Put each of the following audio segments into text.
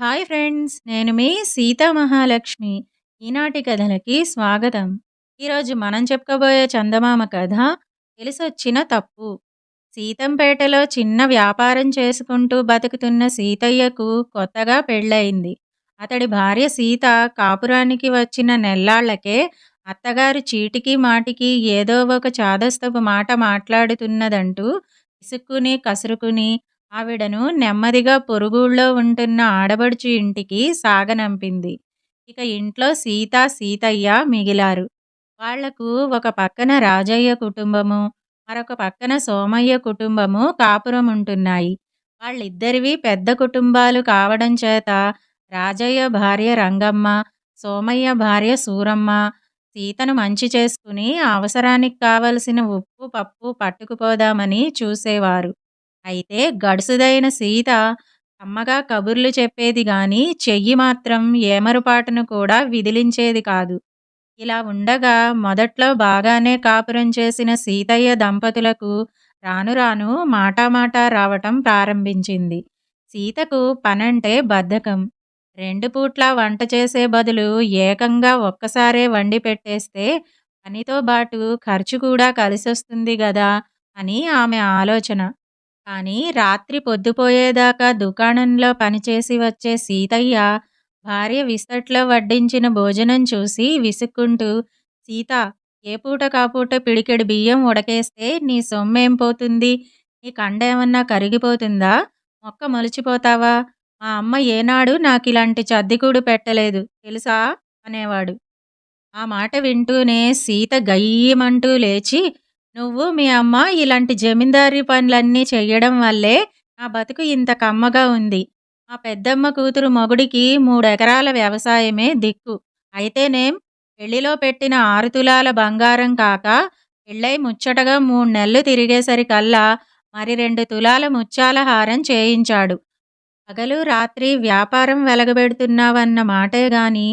Hi friends నేను మీ సీతా మహాలక్ష్మి. ఈనాటి కథలకి స్వాగతం. ఈరోజు మనం చెప్పుకోబోయే చందమామ కథ తెలిసొచ్చిన తప్పు. సీతంపేటలో చిన్న వ్యాపారం చేసుకుంటూ బతుకుతున్న సీతయ్యకు కొత్తగా పెళ్ళయింది. అతడి భార్య సీత కాపురానికి వచ్చిన నెల్లాళ్ళకే అత్తగారు చీటికి మాటికి ఏదో ఒక చాదస్తపు మాట మాట్లాడుతున్నదంటూ ఇసుక్కుని కసురుకుని ఆవిడను నెమ్మదిగా పొరుగుళ్ళో ఉంటున్న ఆడబడుచు ఇంటికి సాగనంపింది. ఇక ఇంట్లో సీత సీతయ్య మిగిలారు. వాళ్ళకు ఒక పక్కన రాజయ్య కుటుంబము మరొక పక్కన సోమయ్య కుటుంబము కాపురం ఉంటున్నాయి. వాళ్ళిద్దరివి పెద్ద కుటుంబాలు కావడం చేత రాజయ్య భార్య రంగమ్మ సోమయ్య భార్య సూరమ్మ సీతను మంచి చేసుకుని అవసరానికి కావలసిన ఉప్పు పప్పు పట్టుకుపోదామని చూసేవారు. అయితే గడుసుదైన సీత అమ్మగా కబుర్లు చెప్పేది గాని చెయ్యి మాత్రం ఏమరుపాటును కూడా విదిలించేది కాదు. ఇలా ఉండగా మొదట్లో బాగానే కాపురం చేసిన సీతయ్య దంపతులకు రాను రాను మాటామాటా రావటం ప్రారంభించింది. సీతకు పనంటే బద్ధకం. రెండు పూట్ల వంట చేసే బదులు ఏకంగా ఒక్కసారే వండి పెట్టేస్తే పనితో బాటు ఖర్చు కూడా కలిసొస్తుంది గదా అని ఆమె ఆలోచన. కానీ రాత్రి పొద్దుపోయేదాకా దుకాణంలో పనిచేసి వచ్చే సీతయ్య భార్య విస్తట్లో వడ్డించిన భోజనం చూసి విసుక్కుంటూ సీత ఏ పూట కాపూట పిడికెడు బియ్యం ఉడకేస్తే నీ సొమ్మేం పోతుంది? నీ కండేమన్నా కరిగిపోతుందా? మొక్క మొలిచిపోతావా? మా అమ్మ ఏనాడు నాకు ఇలాంటి చద్దికూడు పెట్టలేదు తెలుసా? అనేవాడు. ఆ మాట వింటూనే సీత గయ్యమంటూ లేచి నువ్వు మీ అమ్మ ఇలాంటి జమీందారీ పనులన్నీ చెయ్యడం వల్లే నా బతుకు ఇంత కమ్మగా ఉంది. మా పెద్దమ్మ కూతురు మొగుడికి మూడెకరాల వ్యవసాయమే దిక్కు. అయితేనేం పెళ్ళిలో పెట్టిన ఆరు తులాల బంగారం కాక పెళ్ళై ముచ్చటగా మూడు నెలలు తిరిగేసరికల్లా మరి రెండు తులాల ముత్యాల హారం చేయించాడు. పగలు రాత్రి వ్యాపారం వెలగబెడుతున్నావన్న మాటే గాని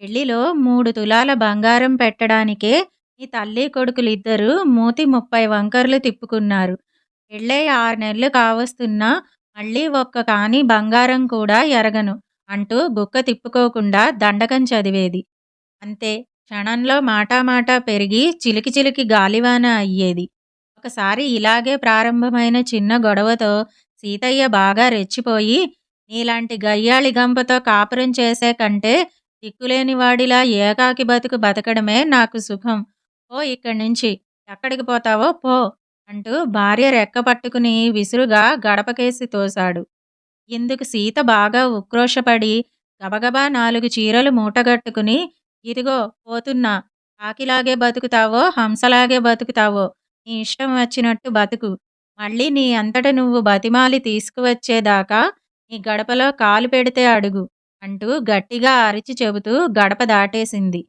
పెళ్ళిలో మూడు తులాల బంగారం పెట్టడానికే ఈ తల్లి కొడుకులిద్దరూ మూతి ముప్పై వంకర్లు తిప్పుకున్నారు. పెళ్ళై ఆరు నెలలు కావస్తున్నా మళ్ళీ ఒక్క కాని బంగారం కూడా ఎరగను అంటూ గుక్క తిప్పుకోకుండా దండకం చదివేది. అంతే క్షణంలో మాటామాటా పెరిగి చిలికి చిలికి గాలివాన అయ్యేది. ఒకసారి ఇలాగే ప్రారంభమైన చిన్న గొడవతో సీతయ్య బాగా రెచ్చిపోయి నీలాంటి గయ్యాళి గంపతో కాపురం చేసే కంటే దిక్కులేని వాడిలా ఏకాకి బతుకు బతకడమే నాకు సుఖం. పో ఇక్కడి నుంచి. ఎక్కడికి పోతావో పో అంటూ భార్య రెక్క పట్టుకుని విసురుగా గడపకేసి తోశాడు. ఇందుకు సీత బాగా ఉక్రోషపడి గబగబా నాలుగు చీరలు మూటగట్టుకుని ఇదిగో పోతున్నా కాకిలాగే బతుకుతావో హంసలాగే బతుకుతావో నీ ఇష్టం వచ్చినట్టు బతుకు. మళ్ళీ నీ అంతట నువ్వు బతిమాలి తీసుకువచ్చేదాకా నీ గడపలో కాలు పెడితే అడుగు అంటూ గట్టిగా అరిచి చెబుతూ గడప దాటేసింది.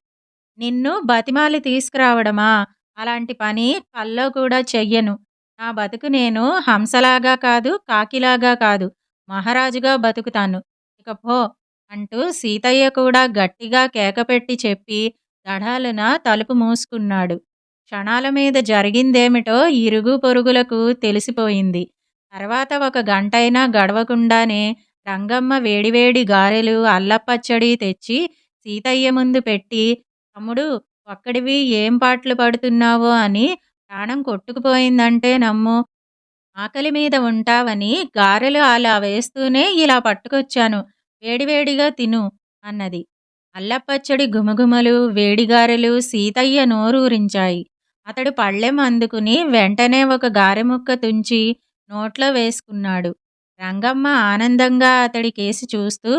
నిన్ను బతిమాలి తీసుకురావడమా? అలాంటి పని కల్లో కూడా చెయ్యను. నా బతుకు నేను హంసలాగా కాదు కాకిలాగా కాదు. మహారాజుగా బతుకుతాను. ఇక పో అంటూ సీతయ్య కూడా గట్టిగా కేకపెట్టి చెప్పి దడాలున తలుపు మూసుకున్నాడు. క్షణాల మీద జరిగిందేమిటో ఇరుగు పొరుగులకు తెలిసిపోయింది. తర్వాత ఒక గంటైనా గడవకుండానే రంగమ్మ వేడివేడి గారెలు అల్లపచ్చడి తెచ్చి సీతయ్య ముందు పెట్టి తమ్ముడు ఒక్కడివి ఏం పాటలు పడుతున్నావో అని ప్రాణం కొట్టుకుపోయిందంటే నమ్ము. ఆకలి మీద ఉంటావని గారెలు అలా వేస్తూనే ఇలా పట్టుకొచ్చాను. వేడివేడిగా తిను అన్నది. అల్లపచ్చడి గుమగుమలు వేడిగారెలు సీతయ్య నోరూరించాయి. అతడు పళ్ళెం అందుకుని వెంటనే ఒక గారె ముక్క తుంచి నోట్లో వేసుకున్నాడు. రంగమ్మ ఆనందంగా అతడి కేసి చూస్తూ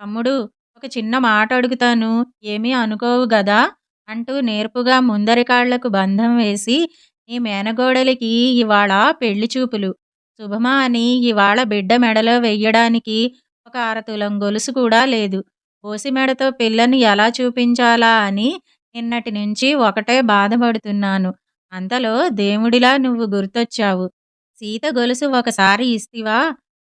తమ్ముడు ఒక చిన్న మాట అడుగుతాను. ఏమీ అనుకోవు గదా? అంటూ నేర్పుగా ముందరికాళ్ళకు బంధం వేసి నీ మేనగోడలికి ఇవాళ పెళ్ళి చూపులు. శుభమా అని ఇవాళ బిడ్డ మెడలో వెయ్యడానికి ఒక అరతులం గొలుసు కూడా లేదు. ఓసి మెడతో పిల్లని ఎలా చూపించాలా అని నిన్నటి నుంచి ఒకటే బాధపడుతున్నాను. అంతలో దేవుడిలా నువ్వు గుర్తొచ్చావు. సీత గొలుసు ఒకసారి ఇస్తివా?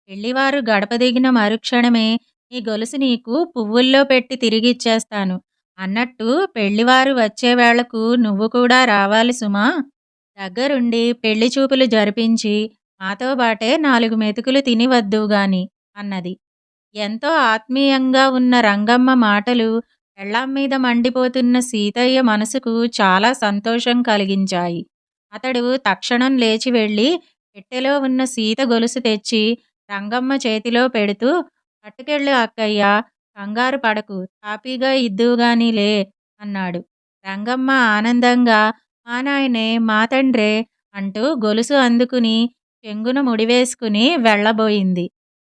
పెళ్ళివారు గడప దిగిన మరుక్షణమే ఈ గొలుసు నీకు పువ్వుల్లో పెట్టి తిరిగిచ్చేస్తాను అన్నట్టు పెళ్ళివారు వచ్చే వేళకు నువ్వు కూడా రావాలి సుమా. దగ్గరుండి పెళ్ళి చూపులు జరిపించి మాతో బాటే నాలుగు మెతుకులు తినివద్దు గాని అన్నది. ఎంతో ఆత్మీయంగా ఉన్న రంగమ్మ మాటలు పెళ్ళాం మీద మండిపోతున్న సీతయ్య మనసుకు చాలా సంతోషం కలిగించాయి. అతడు తక్షణం లేచి వెళ్ళి పెట్టెలో ఉన్న సీత గొలుసు తెచ్చి రంగమ్మ చేతిలో పెడుతూ పట్టుకెళ్ళు అక్కయ్య కంగారు పడకు తాపీగా ఇద్దువుగానిలే అన్నాడు. రంగమ్మ ఆనందంగా మా నాయనే మా తండ్రే అంటూ గొలుసు అందుకుని చెంగును ముడివేసుకుని వెళ్ళబోయింది.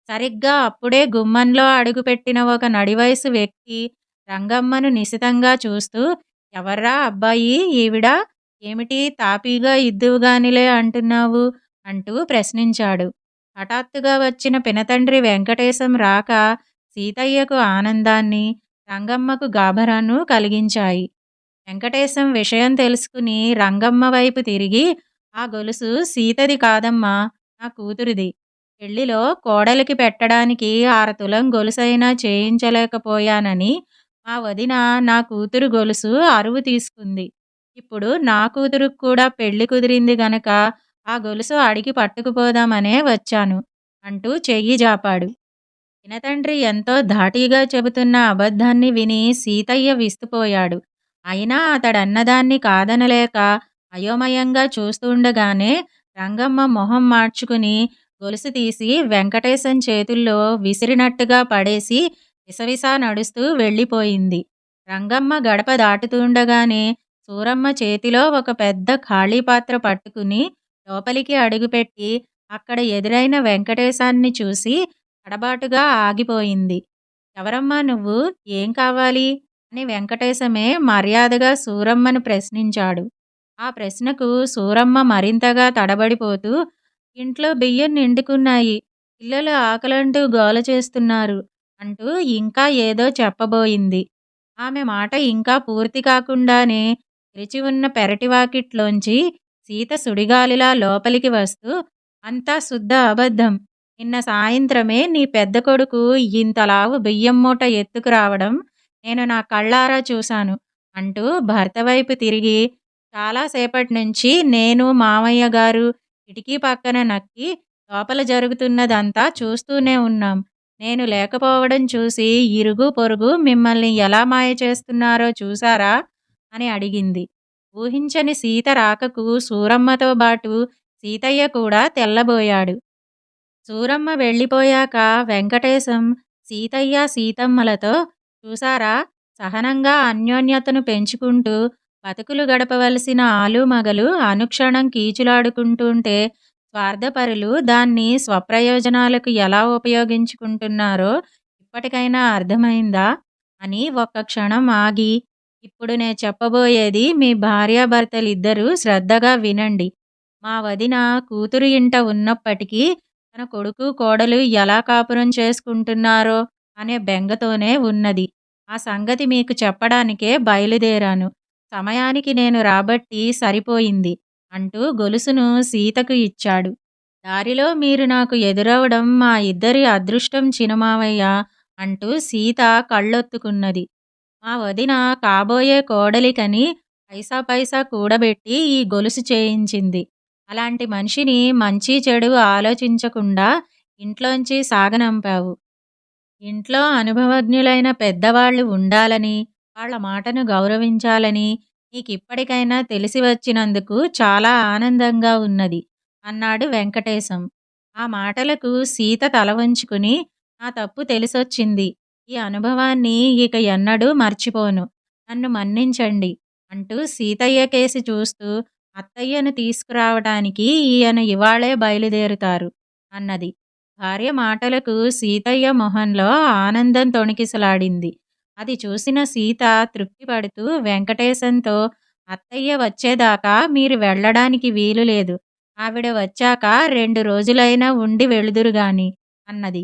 సరిగ్గా అప్పుడే గుమ్మంలో అడుగుపెట్టిన ఒక నడివయసు వ్యక్తి రంగమ్మను నిశితంగా చూస్తూ ఎవర్రా అబ్బాయి ఈవిడ? ఏమిటి తాపీగా ఇద్దువుగానిలే అంటున్నావు? అంటూ ప్రశ్నించాడు. హఠాత్తుగా వచ్చిన పినతండ్రి వెంకటేశం రాక సీతయ్యకు ఆనందాన్ని రంగమ్మకు గాభరాను కలిగించాయి. వెంకటేశం విషయం తెలుసుకుని రంగమ్మ వైపు తిరిగి ఆ గొలుసు సీతది కాదమ్మా నా కూతురిది. పెళ్ళిలో కోడలికి పెట్టడానికి ఆరతులం గొలుసైనా చేయించలేకపోయానని మా వదిన నా కూతురు గొలుసు అరువు తీసుకుంది. ఇప్పుడు నా కూతురుకు కూడా పెళ్ళి కుదిరింది గనక ఆ గొలుసు అడిగి పట్టుకుపోదామనే వచ్చాను అంటూ చెయ్యి జాపాడు. వినతండ్రి ఎంతో ధాటీగా చెబుతున్న అబద్ధాన్ని విని సీతయ్య విస్తుపోయాడు. అయినా అతడన్నదాన్ని కాదనలేక అయోమయంగా చూస్తుండగానే రంగమ్మ మొహం మార్చుకుని గొలుసు తీసి వెంకటేశం చేతుల్లో విసిరినట్టుగా పడేసి విసవిసా నడుస్తూ వెళ్ళిపోయింది. రంగమ్మ గడప దాటుతుండగానే సూరమ్మ చేతిలో ఒక పెద్ద ఖాళీ పాత్ర పట్టుకుని లోపలికి అడుగుపెట్టి అక్కడ ఎదురైన వెంకటేశాన్ని చూసి తడబాటుగా ఆగిపోయింది. ఎవరమ్మా నువ్వు? ఏం కావాలి? అని వెంకటేశమే మర్యాదగా సూరమ్మను ప్రశ్నించాడు. ఆ ప్రశ్నకు సూరమ్మ మరింతగా తడబడిపోతూ ఇంట్లో బియ్యం నిండుకున్నాయి. పిల్లలు ఆకలంటూ గోల చేస్తున్నారు అంటూ ఇంకా ఏదో చెప్పబోయింది. ఆమె మాట ఇంకా పూర్తి కాకుండానే తెరిచి ఉన్న పెరటి వాకిట్లోంచి సీత సుడిగాలిలా లోపలికి వస్తూ అంతా శుద్ధ అబద్ధం. నిన్న సాయంత్రమే నీ పెద్ద కొడుకు ఇంతలావు బియ్యం మూట ఎత్తుకురావడం నేను నా కళ్ళారా చూశాను అంటూ భర్త వైపు తిరిగి చాలాసేపటి నుంచి నేను మామయ్య గారు కిటికీ పక్కన నక్కి లోపల జరుగుతున్నదంతా చూస్తూనే ఉన్నాం. నేను లేకపోవడం చూసి ఇరుగు పొరుగు మిమ్మల్ని ఎలా మాయ చేస్తున్నారో చూసారా అని అడిగింది. ఊహించని సీత రాకకు సూరమ్మతో బాటు సీతయ్య కూడా తెల్లబోయాడు. సూరమ్మ వెళ్ళిపోయాక వెంకటేశం సీతయ్య సీతమ్మలతో చూసారా? సహనంగా అన్యోన్యతను పెంచుకుంటూ బతుకులు గడపవలసిన ఆలు మగలు అనుక్షణం కీచులాడుకుంటుంటే స్వార్థపరులు దాన్ని స్వప్రయోజనాలకు ఎలా ఉపయోగించుకుంటున్నారో ఇప్పటికైనా అర్థమైందా? అని ఒక్క క్షణం ఆగి ఇప్పుడు నేను చెప్పబోయేది మీ భార్యాభర్తలిద్దరూ శ్రద్ధగా వినండి. మా వదిన కూతురు ఇంట ఉన్నప్పటికీ తన కొడుకు కోడలు ఎలా కాపురం చేసుకుంటున్నారో అనే బెంగతోనే ఉన్నది. ఆ సంగతి మీకు చెప్పడానికే బయలుదేరాను. సమయానికి నేను రాబట్టి సరిపోయింది అంటూ గొలుసును సీతకు ఇచ్చాడు. దారిలో మీరు నాకు ఎదురవడం మా ఇద్దరి అదృష్టం చినమావయ్య అంటూ సీత కళ్ళొత్తుకున్నది. మా వదిన కాబోయే కోడలికని పైసా పైసా కూడబెట్టి ఈ గొలుసు చేయించింది. అలాంటి మనిషిని మంచి చెడు ఆలోచించకుండా ఇంట్లోంచి సాగనంపావు. ఇంట్లో అనుభవజ్ఞులైన పెద్దవాళ్ళు ఉండాలని వాళ్ళ మాటను గౌరవించాలని నీకిప్పటికైనా తెలిసి వచ్చినందుకు చాలా ఆనందంగా ఉన్నది అన్నాడు వెంకటేశం. ఆ మాటలకు సీత తల వంచుకుని నా తప్పు తెలిసొచ్చింది. ఈ అనుభవాన్ని ఇక ఎన్నడూ మర్చిపోను. నన్ను మన్నించండి అంటూ సీతయ్య కేసి చూస్తూ అత్తయ్యను తీసుకురావడానికి ఈయన ఇవాళే బయలుదేరుతారు అన్నది. భార్య మాటలకు సీతయ్య మొహంలో ఆనందం తొణికిసలాడింది. అది చూసిన సీత తృప్తిపడుతూ వెంకటేశంతో అత్తయ్య వచ్చేదాకా మీరు వెళ్ళడానికి వీలు లేదు ఆవిడ వచ్చాక రెండు రోజులైనా ఉండి వెళుదురుగాని అన్నది.